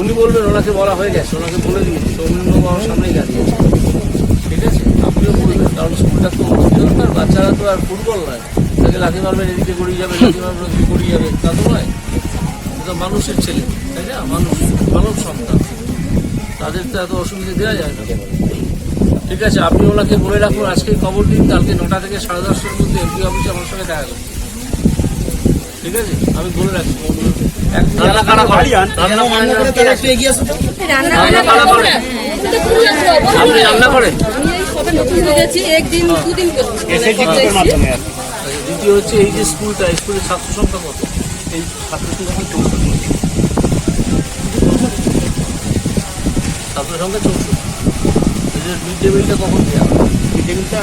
উনি বলবেন ওনাকে বলা হয়ে গেছে। ওনাকে বলে দিয়েছি সৌমিন্য বাবার সামনেই দাঁড়িয়ে। ঠিক আছে? আপনিও বলবেন কারণ স্কুলটা তো দরকার বাচ্চারা তো আর ফুটবল নয়। তাকে লাথি মারবেন, এদিকে গড়িয়ে যাবে, লাথি মারবেন, ওদিকে গড়িয়ে যাবে। তা তো নয়। এটা মানুষের ছেলে, তাই না? মানুষ, মানব সন্তান। তাদের তো এত অসুবিধে দেওয়া যায় না। ঠিক আছে, আপনি ওনাকে বলে রাখুন, আজকে খবর দিন, কালকে নটা থেকে সাড়ে দশটার মধ্যে এমপি অফিসে আমার সঙ্গে দেখা করুন। ঠিক আছে? আমি বলে রাখছি। রান্না কারা দ্বিতীয় হচ্ছে এই যে স্কুলটা স্কুলের ছাত্র সংখ্যা কত? এই ছাত্র সংখ্যা চৌষট্টি। ছাত্র সংখ্যা চৌষট্টি মিড ডে মিলটা কখন দেওয়া মিড ডে মিলটা